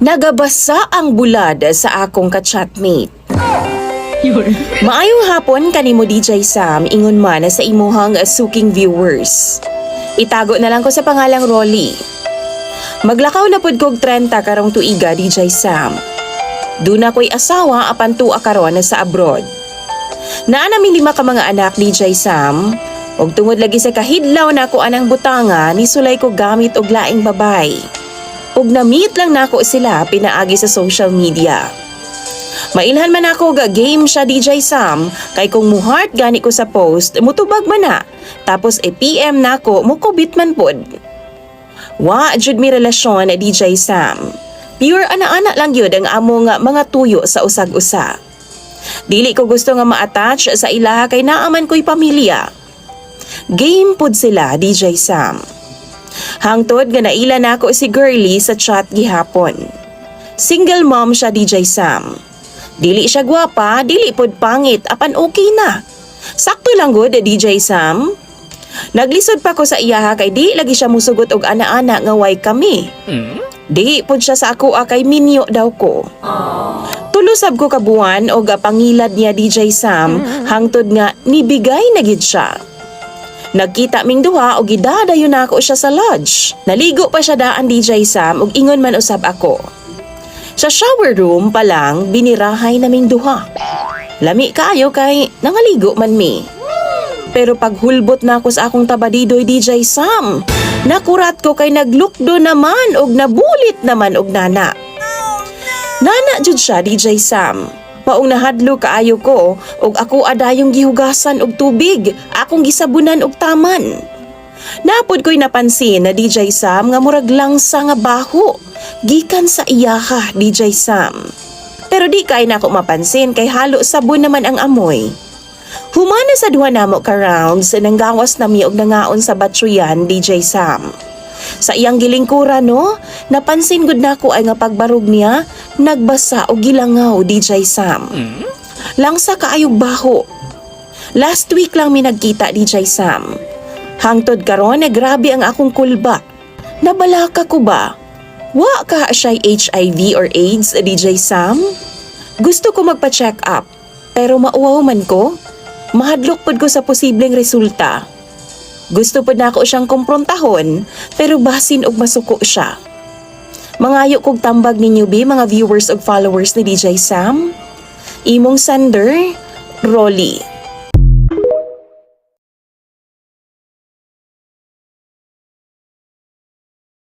Nagabasa ang bulad sa akong ka-chatmate. Maayong hapon kanimo DJ Sam ingon man sa imuhang suking viewers. Itago na lang ko sa pangalang Rolly. Maglakaw na pud kog 30 karong tuiga DJ Sam. Duna ko'y asawa apan tuwa karon sa abroad. Naa namin lima ka mga anak DJ Sam. Og tungod lagi sa kahidlaw na ako anang butanga ni sulay ko gamit og laing babay. Og na-meet lang nako sila pinaagi sa social media. Mailhan man ako ga game siya DJ Sam kay kung muhart gani ko sa post mutubag man na. Tapos e PM nako mukubit man pod. Wa jud mi relasyon DJ Sam. Pure ana-ana lang yun ang amo nga mga tuyo sa usag-usa. Dili ko gusto nga ma-attach sa ilaha kay naaman ko'y pamilya. Game pod sila DJ Sam. Hangtod nga naila na ako si Girlie sa chat gihapon. Single mom siya DJ Sam. Dili siya gwapa, dili pod pangit, apan okay na. Sakto lang good DJ Sam. Naglisod pa ko sa iyaha kay di lagi siya musugot og ana-ana nga way kami. Di pod siya sa ako ah, kay minyo daw ko. Tulusab ko kabuan og pangilad niya DJ Sam hangtod nga nibigay na gid siya. Nagkita ming duha og gidadayon na ako siya sa lodge. Naligo pa siya daan DJ Sam og ingon man usab ako. Sa shower room pa lang binirahay naming duha. Lami kaayo kay nangaligo man mi. Pero paghulbot na ako sa akong tabadidoy DJ Sam, nakurat ko kay naglukdo naman og nabulit naman og nana. Nana jud siya DJ Sam. Paong nahadlo kaayo ko og ako adayong gihugasan og tubig, akong gisabunan og taman. Napod ko'y napansin na DJ Sam nga murag langsa nga baho. Gikan sa iyaha DJ Sam. Pero di kay na ako mapansin kay halo sabon naman ang amoy. Humana sa duha namo ka rounds nanggawas nami og nangaon sa batsuyan DJ Sam. Sa iyang gilingkura no, napansin gud nako ay nga pagbarog niya, nagbasa og gilangaw DJ Sam. Langsa kaayog baho. Last week lang mi nagkita DJ Sam. Hangtod karon na grabe ang akong kulba. Nabalaka ko ba? Wa ka siya'y HIV or AIDS, DJ Sam? Gusto ko magpa-check up, pero mauwaw man ko. Mahadlok pod ko sa posibleng resulta. Gusto pod na ako siyang komprontahon, pero basin og masuko siya. Mangayo kog tambag ninyo bi mga viewers ug followers ni DJ Sam. Imong sender, Rolly.